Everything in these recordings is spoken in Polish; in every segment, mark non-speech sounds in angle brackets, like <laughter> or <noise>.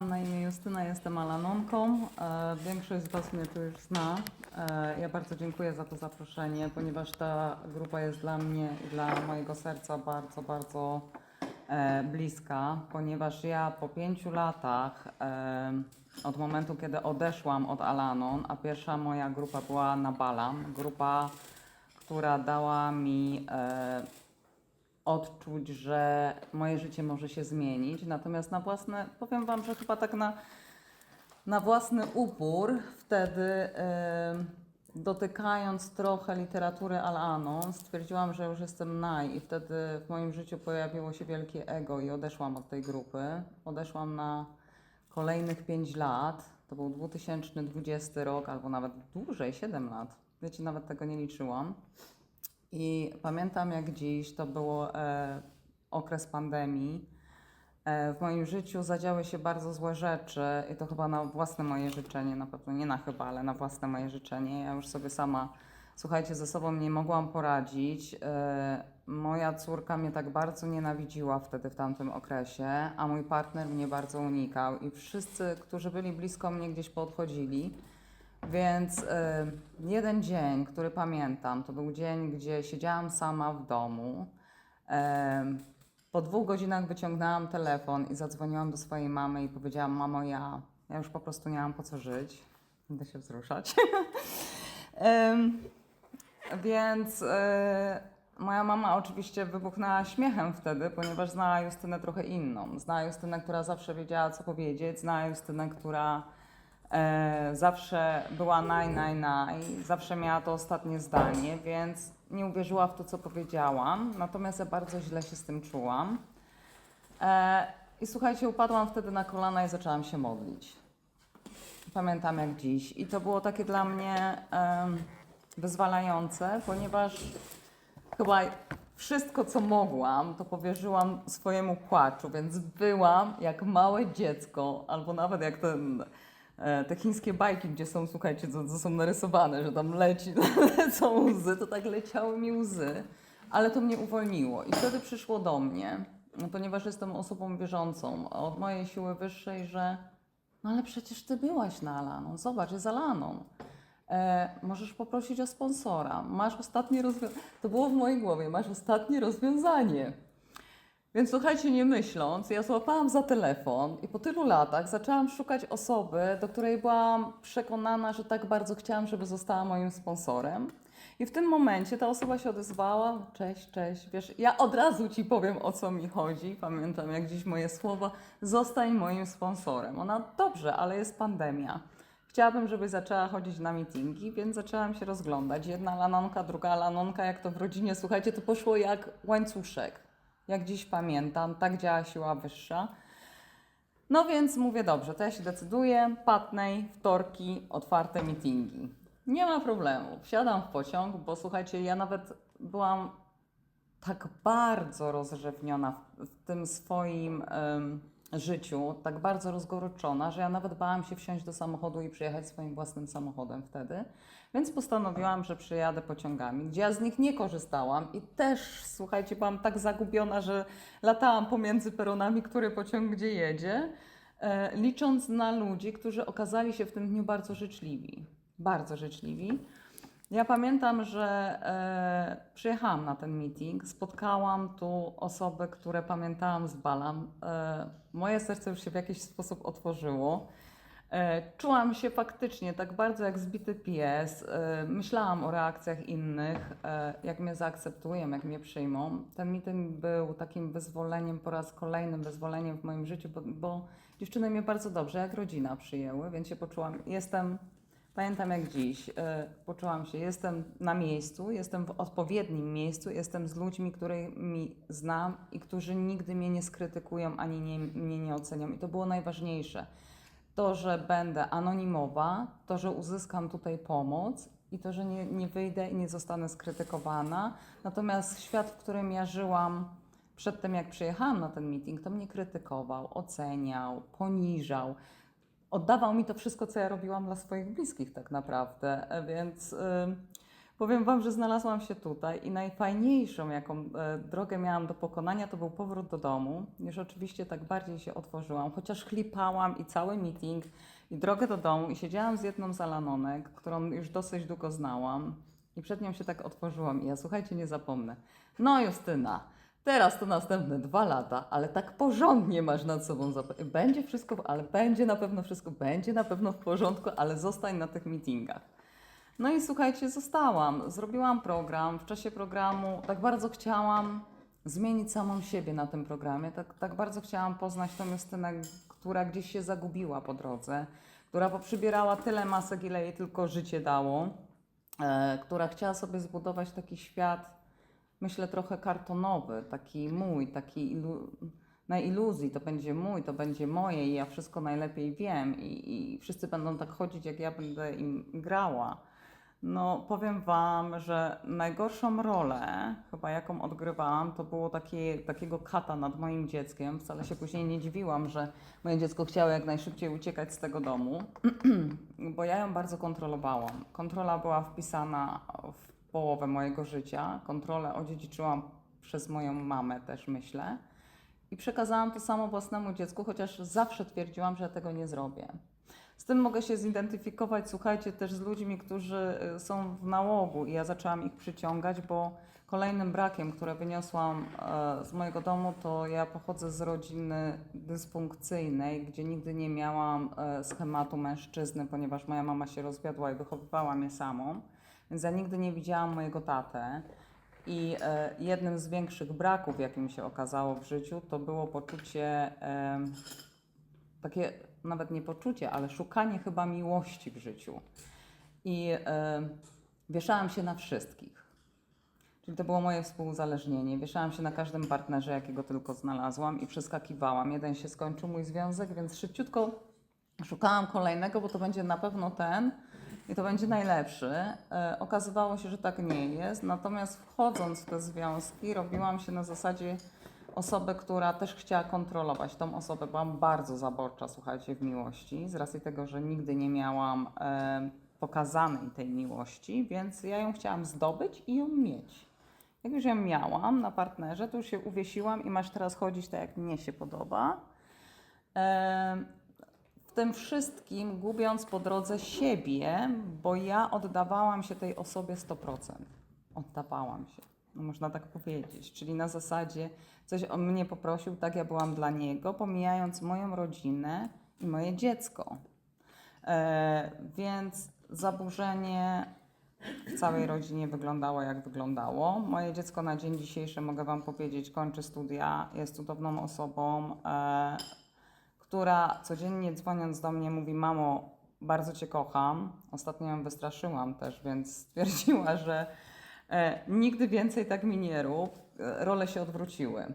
Na imię Justyna, jestem Alanonką. E, Większość z Was mnie tu już zna. E, Ja bardzo dziękuję za to zaproszenie, ponieważ ta grupa jest dla mnie i dla mojego serca bardzo, bardzo e, bliska, ponieważ ja po pięciu latach od momentu, kiedy odeszłam od Alanon, a pierwsza moja grupa była na Balam, grupa, która dała mi odczuć, że moje życie może się zmienić. Natomiast na własne, powiem Wam, że chyba tak na, na własny upór, wtedy e, dotykając trochę literatury Al-Anon, stwierdziłam, że już jestem naj i wtedy w moim życiu pojawiło się wielkie ego i odeszłam od tej grupy. Odeszłam na kolejnych 5 lat. To był 2020 rok, albo nawet dłużej, 7 lat. Wiecie, nawet tego nie liczyłam. I pamiętam jak dziś, to było e, okres pandemii. E, w moim życiu zadziały się bardzo złe rzeczy i to chyba na własne moje życzenie, na pewno nie na chyba, ale na własne moje życzenie. Ja już sobie sama, słuchajcie, ze sobą nie mogłam poradzić. E, moja córka mnie tak bardzo nienawidziła wtedy w tamtym okresie, a mój partner mnie bardzo unikał i wszyscy, którzy byli blisko mnie, gdzieś podchodzili. Więc y, jeden dzień, który pamiętam, to był dzień, gdzie siedziałam sama w domu. Em, po dwóch godzinach wyciągnęłam telefon i zadzwoniłam do swojej mamy i powiedziałam: Mamo, ja, ja już po prostu nie mam po co żyć. Będę się wzruszać. <laughs> Em, więc e, moja mama oczywiście wybuchnęła śmiechem wtedy, ponieważ znała Justynę trochę inną. Znała Justynę, która zawsze wiedziała, co powiedzieć, znała Justynę, która zawsze była naj, naj, naj, zawsze miała to ostatnie zdanie, więc nie uwierzyła w to, co powiedziałam. Natomiast ja bardzo źle się z tym czułam. E, I słuchajcie, upadłam wtedy na kolana i zaczęłam się modlić. Pamiętam jak dziś. I to było takie dla mnie wyzwalające, ponieważ chyba wszystko, co mogłam, to powierzyłam swojemu płaczu, więc byłam jak małe dziecko, albo nawet jak ten, e, te chińskie bajki, gdzie są, słuchajcie, co, co są narysowane, że tam leci, <laughs> lecą łzy, to tak leciały mi łzy, ale to mnie uwolniło. I wtedy przyszło do mnie, ponieważ jestem osobą wierzącą, od mojej siły wyższej, że no ale przecież ty byłaś na Alaną, zobacz, jest Alaną. E, możesz poprosić o sponsora. Masz ostatnie rozwiązanie. To było w mojej głowie, masz ostatnie rozwiązanie. Więc słuchajcie, nie myśląc, ja złapałam za telefon i po tylu latach zaczęłam szukać osoby, do której byłam przekonana, że tak bardzo chciałam, żeby została moim sponsorem. I w tym momencie ta osoba się odezwała, cześć, cześć, wiesz, ja od razu Ci powiem, o co mi chodzi. Pamiętam jak dziś moje słowa, zostań moim sponsorem. Ona, dobrze, ale jest pandemia. Chciałabym, żeby zaczęła chodzić na meetingi, więc zaczęłam się rozglądać. Jedna lanonka, druga lanonka, jak to w rodzinie, słuchajcie, to poszło jak łańcuszek. Jak dziś pamiętam, tak działa siła wyższa. No więc mówię, dobrze, to ja się decyduję, patnej, wtorki, otwarte meetingi. Nie ma problemu, wsiadam w pociąg, bo słuchajcie, ja nawet byłam tak bardzo rozrzewniona w, w tym swoim życiu, tak bardzo rozgoryczona, że ja nawet bałam się wsiąść do samochodu i przyjechać swoim własnym samochodem wtedy. Więc postanowiłam, że przyjadę pociągami, gdzie ja z nich nie korzystałam i też, słuchajcie, byłam tak zagubiona, że latałam pomiędzy peronami, który pociąg gdzie jedzie, e, licząc na ludzi, którzy okazali się w tym dniu bardzo życzliwi. Bardzo życzliwi. Ja pamiętam, że e, przyjechałam na ten meeting, spotkałam tu osoby, które pamiętałam z Balam. E, moje serce już się w jakiś sposób otworzyło. E, czułam się faktycznie tak bardzo jak zbity pies. E, myślałam o reakcjach innych, e, jak mnie zaakceptują, jak mnie przyjmą. Ten meeting był takim wyzwoleniem, po raz kolejnym wyzwoleniem w moim życiu, bo, bo dziewczyny mnie bardzo dobrze, jak rodzina przyjęły, więc się poczułam, jestem Pamiętam jak dziś, e, poczułam się, jestem na miejscu, jestem w odpowiednim miejscu, jestem z ludźmi, którymi znam i którzy nigdy mnie nie skrytykują ani nie, mnie nie ocenią. I to było najważniejsze. To, że będę anonimowa, to, że uzyskam tutaj pomoc i to, że nie, nie wyjdę i nie zostanę skrytykowana. Natomiast świat, w którym ja żyłam przedtem, jak przyjechałam na ten meeting, to mnie krytykował, oceniał, poniżał oddawał mi to wszystko, co ja robiłam dla swoich bliskich tak naprawdę, E, więc Powiem Wam, że znalazłam się tutaj i najfajniejszą, jaką e, drogę miałam do pokonania, to był powrót do domu. Już oczywiście tak bardziej się otworzyłam, chociaż chlipałam i cały meeting, i drogę do domu, i siedziałam z jedną z Alanonek, którą już dosyć długo znałam, i przed nią się tak otworzyłam. I ja słuchajcie, nie zapomnę. No, Justyna. Teraz to następne dwa lata, ale tak porządnie masz nad sobą. Będzie wszystko, ale będzie na pewno wszystko, będzie na pewno w porządku, ale zostań na tych meetingach. No i słuchajcie, zostałam. Zrobiłam program. W czasie programu tak bardzo chciałam zmienić samą siebie na tym programie. Tak, tak bardzo chciałam poznać tą Justynę, która gdzieś się zagubiła po drodze, która poprzybierała tyle masek, ile jej tylko życie dało, e, która chciała sobie zbudować taki świat, myślę, trochę kartonowy, taki mój, taki ilu, na iluzji, to będzie mój, to będzie moje i ja wszystko najlepiej wiem i, i wszyscy będą tak chodzić, jak ja będę im grała. No, powiem Wam, że najgorszą rolę, chyba jaką odgrywałam, to było takie, takiego kata nad moim dzieckiem. Wcale się później nie dziwiłam, że moje dziecko chciało jak najszybciej uciekać z tego domu, <clears throat> bo ja ją bardzo kontrolowałam. Kontrola była wpisana w połowę mojego życia. Kontrolę odziedziczyłam przez moją mamę też, myślę. I przekazałam to samo własnemu dziecku, chociaż zawsze twierdziłam, że tego nie zrobię. Z tym mogę się zidentyfikować, słuchajcie, też z ludźmi, którzy y, są w nałogu i ja zaczęłam ich przyciągać, bo kolejnym brakiem, które wyniosłam e, z mojego domu, to ja pochodzę z rodziny dysfunkcyjnej, gdzie nigdy nie miałam e, schematu mężczyzny, ponieważ moja mama się rozwiodła i wychowywała mnie samą, więc ja nigdy nie widziałam mojego tatę. I e, jednym z większych braków, jakim się okazało w życiu, to było poczucie takie nawet nie poczucie, ale szukanie chyba miłości w życiu. I wieszałam się na wszystkich. Czyli to było moje współuzależnienie. Wieszałam się na każdym partnerze, jakiego tylko znalazłam i przeskakiwałam. Jeden się skończył mój związek, więc szybciutko szukałam kolejnego, bo to będzie na pewno ten i to będzie najlepszy. E, okazywało się, że tak nie jest. Natomiast wchodząc w te związki, robiłam się na zasadzie osobę, która też chciała kontrolować. Tą osobę byłam bardzo zaborcza, słuchajcie, w miłości, z racji tego, że nigdy nie miałam e, pokazanej tej miłości, więc ja ją chciałam zdobyć i ją mieć. Jak już ją miałam na partnerze, to już się uwiesiłam i masz teraz chodzić tak, jak mnie się podoba. W tym wszystkim gubiąc po drodze siebie, bo ja oddawałam się tej osobie 100%. Oddawałam się, no można tak powiedzieć. Czyli na zasadzie coś o mnie poprosił, tak ja byłam dla niego, pomijając moją rodzinę i moje dziecko. E, więc zaburzenie w całej rodzinie wyglądało jak wyglądało. Moje dziecko na dzień dzisiejszy, mogę Wam powiedzieć, kończy studia, jest cudowną osobą, e, która codziennie dzwoniąc do mnie mówi: Mamo, bardzo Cię kocham. Ostatnio ją wystraszyłam też, więc <laughs> stwierdziła, że e, nigdy więcej tak mi nie rób. E, role się odwróciły.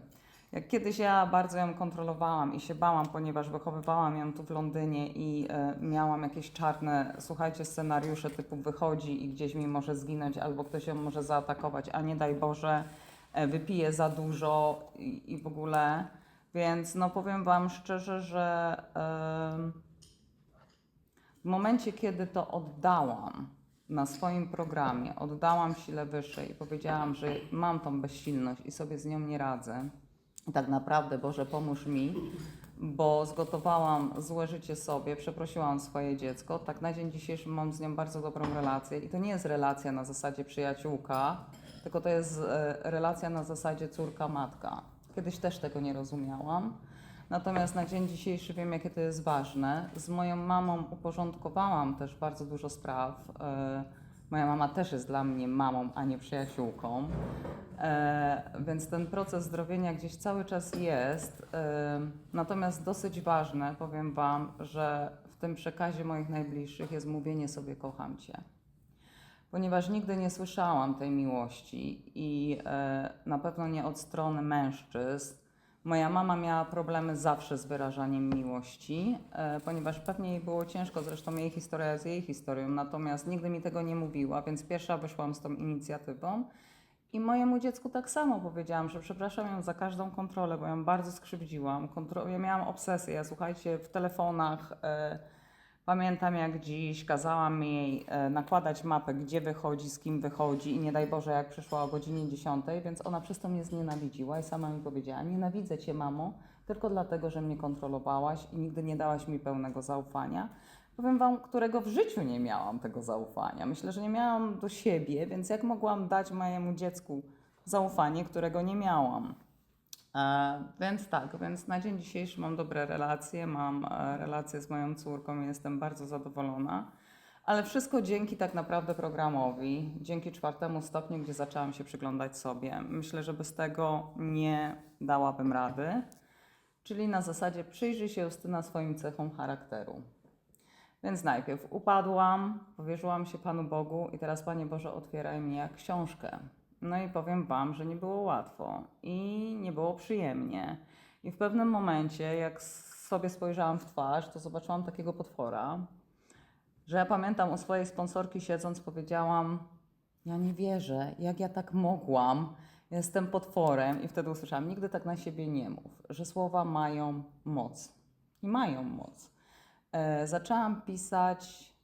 Jak kiedyś ja bardzo ją kontrolowałam i się bałam, ponieważ wychowywałam ją tu w Londynie i e, miałam jakieś czarne, słuchajcie, scenariusze typu wychodzi i gdzieś mi może zginąć, albo ktoś ją może zaatakować, a nie daj Boże, e, wypije za dużo i, i w ogóle. Więc no powiem Wam szczerze, że em, w momencie, kiedy to oddałam na swoim programie, oddałam sile wyższej i powiedziałam, że mam tą bezsilność i sobie z nią nie radzę, tak naprawdę, Boże, pomóż mi, bo zgotowałam złe życie sobie, przeprosiłam swoje dziecko. Tak na dzień dzisiejszy mam z nią bardzo dobrą relację i to nie jest relacja na zasadzie przyjaciółka, tylko to jest e, relacja na zasadzie córka-matka. Kiedyś też tego nie rozumiałam. Natomiast na dzień dzisiejszy wiem, jakie to jest ważne. Z moją mamą uporządkowałam też bardzo dużo spraw. Moja mama też jest dla mnie mamą, a nie przyjaciółką. E, więc ten proces zdrowienia gdzieś cały czas jest. E, natomiast dosyć ważne, powiem Wam, że w tym przekazie moich najbliższych jest mówienie sobie kocham Cię. Ponieważ nigdy nie słyszałam tej miłości i e, na pewno nie od strony mężczyzn. Moja mama miała problemy zawsze z wyrażaniem miłości, e, ponieważ pewnie jej było ciężko, zresztą jej historia jest jej historią, natomiast nigdy mi tego nie mówiła, więc pierwsza wyszłam z tą inicjatywą. I mojemu dziecku tak samo powiedziałam, że przepraszam ją za każdą kontrolę, bo ją bardzo skrzywdziłam. Kontro- ja miałam obsesję, słuchajcie, w telefonach e, Pamiętam jak dziś kazałam jej e, nakładać mapę, gdzie wychodzi, z kim wychodzi i nie daj Boże, jak przyszła o godzinie 10, więc ona przez to mnie znienawidziła i sama mi powiedziała, nienawidzę Cię mamo, tylko dlatego, że mnie kontrolowałaś i nigdy nie dałaś mi pełnego zaufania. Powiem Wam, którego w życiu nie miałam tego zaufania. Myślę, że nie miałam do siebie, więc jak mogłam dać mojemu dziecku zaufanie, którego nie miałam? E, więc tak, więc na dzień dzisiejszy mam dobre relacje, mam e, relacje z moją córką jestem bardzo zadowolona. Ale wszystko dzięki tak naprawdę programowi, dzięki czwartemu stopniu, gdzie zaczęłam się przyglądać sobie. Myślę, że bez tego nie dałabym rady. Czyli na zasadzie przyjrzyj się Justyna swoim cechom charakteru. Więc najpierw upadłam, powierzyłam się Panu Bogu i teraz Panie Boże otwieraj mi jak książkę. No i powiem Wam, że nie było łatwo i nie było przyjemnie. I w pewnym momencie, jak sobie spojrzałam w twarz, to zobaczyłam takiego potwora, że ja pamiętam u swojej sponsorki siedząc powiedziałam, ja nie wierzę, jak ja tak mogłam, jestem potworem i wtedy usłyszałam, nigdy tak na siebie nie mów, że słowa mają moc i mają moc. E, zaczęłam pisać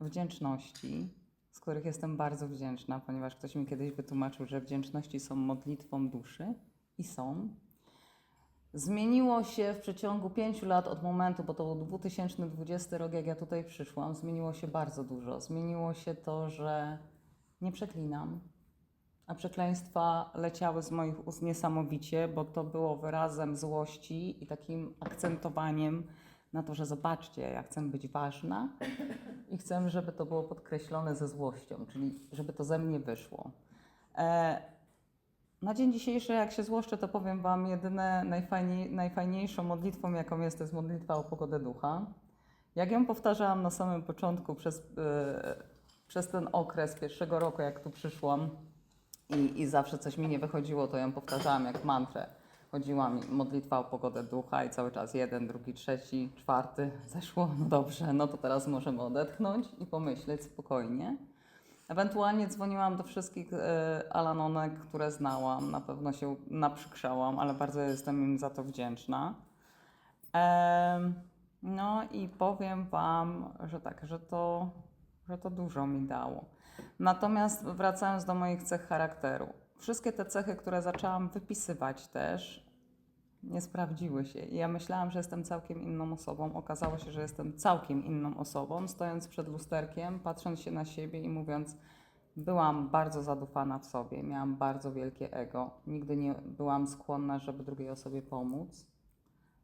wdzięczności, z których jestem bardzo wdzięczna, ponieważ ktoś mi kiedyś wytłumaczył, że wdzięczności są modlitwą duszy i są. Zmieniło się w przeciągu pięciu lat od momentu, bo to był 2020 rok, jak ja tutaj przyszłam, zmieniło się bardzo dużo. Zmieniło się to, że nie przeklinam, a przekleństwa leciały z moich ust niesamowicie, bo to było wyrazem złości i takim akcentowaniem na to, że zobaczcie, ja chcę być ważna i chcę, żeby to było podkreślone ze złością, czyli żeby to ze mnie wyszło. E, na dzień dzisiejszy, jak się złoszczę, to powiem Wam, jedyne najfajniej, najfajniejszą modlitwą, jaką jest, to jest modlitwa o pogodę ducha. Jak ją powtarzałam na samym początku przez, e, przez ten okres pierwszego roku, jak tu przyszłam i, i zawsze coś mi nie wychodziło, to ją powtarzałam jak mantrę. Chodziła mi modlitwa o pogodę ducha i cały czas jeden, drugi, trzeci, czwarty zeszło. No dobrze, no to teraz możemy odetchnąć i pomyśleć spokojnie. Ewentualnie dzwoniłam do wszystkich e, Alanonek, które znałam. Na pewno się naprzykrzałam, ale bardzo jestem im za to wdzięczna. No i powiem Wam, że tak, że to, że to dużo mi dało. Natomiast wracając do moich cech charakteru. Wszystkie te cechy, które zaczęłam wypisywać też, nie sprawdziły się. I ja myślałam, że jestem całkiem inną osobą. Okazało się, że jestem całkiem inną osobą, stojąc przed lusterkiem, patrząc się na siebie i mówiąc, byłam bardzo zadufana w sobie, miałam bardzo wielkie ego. Nigdy nie byłam skłonna, żeby drugiej osobie pomóc.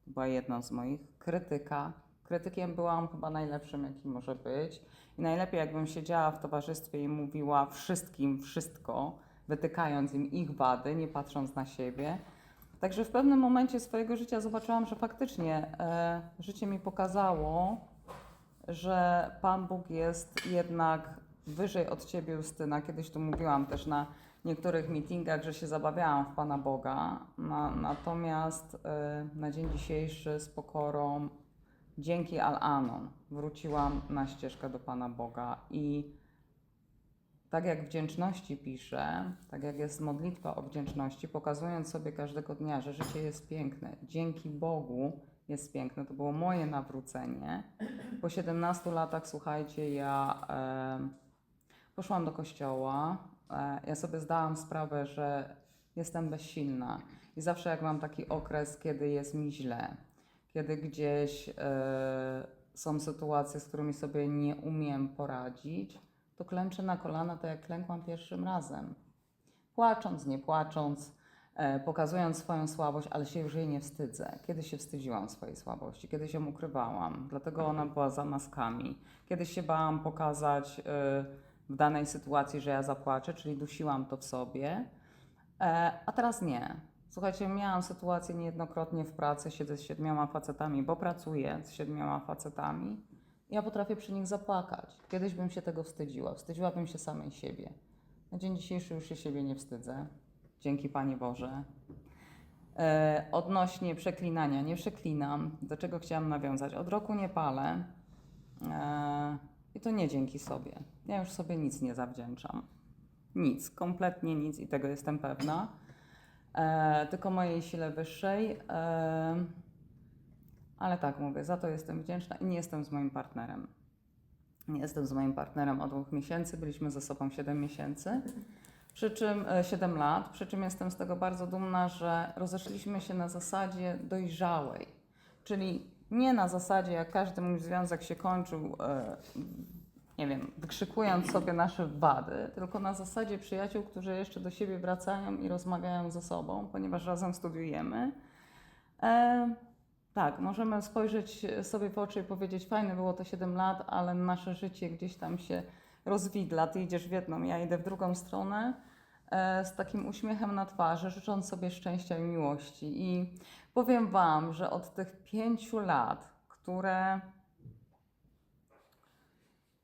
Była jedna z moich. Krytyka. Krytykiem byłam chyba najlepszym, jaki może być. I najlepiej, jakbym siedziała w towarzystwie i mówiła wszystkim wszystko, wytykając im ich wady, nie patrząc na siebie. Także w pewnym momencie swojego życia zobaczyłam, że faktycznie e, życie mi pokazało, że Pan Bóg jest jednak wyżej od Ciebie, Justyna. Kiedyś tu mówiłam też na niektórych meetingach, że się zabawiałam w Pana Boga. Na, natomiast e, na dzień dzisiejszy z pokorą, dzięki Al-Anon, wróciłam na ścieżkę do Pana Boga i tak jak wdzięczności piszę, tak jak jest modlitwa o wdzięczności, pokazując sobie każdego dnia, że życie jest piękne, dzięki Bogu jest piękne. To było moje nawrócenie. Po 17 latach, słuchajcie, ja e, poszłam do kościoła. E, ja sobie zdałam sprawę, że jestem bezsilna. I zawsze jak mam taki okres, kiedy jest mi źle, kiedy gdzieś e, są sytuacje, z którymi sobie nie umiem poradzić, to klęczę na kolana, tak jak klękłam pierwszym razem. Płacząc, nie płacząc, e, pokazując swoją słabość, ale się już jej nie wstydzę. Kiedyś się wstydziłam swojej słabości, kiedyś ją ukrywałam, dlatego ona była za maskami. Kiedyś się bałam pokazać e, w danej sytuacji, że ja zapłaczę, czyli dusiłam to w sobie, e, a teraz nie. Słuchajcie, miałam sytuację niejednokrotnie w pracy, siedzę z siedmioma facetami, bo pracuję z siedmioma facetami ja potrafię przy nich zapłakać. Kiedyś bym się tego wstydziła. Wstydziłabym się samej siebie. Na dzień dzisiejszy już się siebie nie wstydzę. Dzięki Panie Boże. E, odnośnie przeklinania, nie przeklinam. Do czego chciałam nawiązać? Od roku nie palę. E, I to nie dzięki sobie. Ja już sobie nic nie zawdzięczam. Nic, kompletnie nic i tego jestem pewna. E, tylko mojej sile wyższej. E, ale tak mówię, za to jestem wdzięczna i nie jestem z moim partnerem. Jestem z moim partnerem od dwóch miesięcy, byliśmy ze sobą 7 miesięcy, przy czym e, 7 lat, przy czym jestem z tego bardzo dumna, że rozeszliśmy się na zasadzie dojrzałej, czyli nie na zasadzie, jak każdy mój związek się kończył, e, nie wiem, wykrzykując sobie nasze wady, tylko na zasadzie przyjaciół, którzy jeszcze do siebie wracają i rozmawiają ze sobą, ponieważ razem studiujemy. Tak, możemy spojrzeć sobie w oczy i powiedzieć, fajne było to 7 lat, ale nasze życie gdzieś tam się rozwidla. Ty idziesz w jedną, ja idę w drugą stronę, e, z takim uśmiechem na twarzy, życząc sobie szczęścia i miłości. I powiem Wam, że od tych pięciu lat, które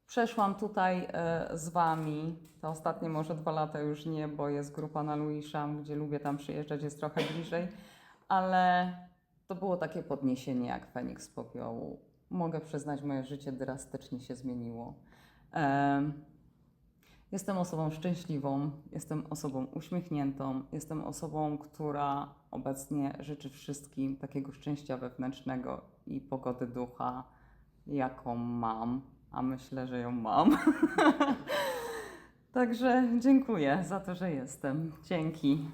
przeszłam tutaj e, z Wami, te ostatnie może dwa lata już nie, bo jest grupa na Luiszam, gdzie lubię tam przyjeżdżać, jest trochę bliżej, ale to było takie podniesienie jak Feniks z popiołu. Mogę przyznać, moje życie drastycznie się zmieniło. Em, Jestem osobą szczęśliwą, jestem osobą uśmiechniętą, jestem osobą, która obecnie życzy wszystkim takiego szczęścia wewnętrznego i pogody ducha, jaką mam, a myślę, że ją mam. <laughs> Także dziękuję za to, że jestem. Dzięki.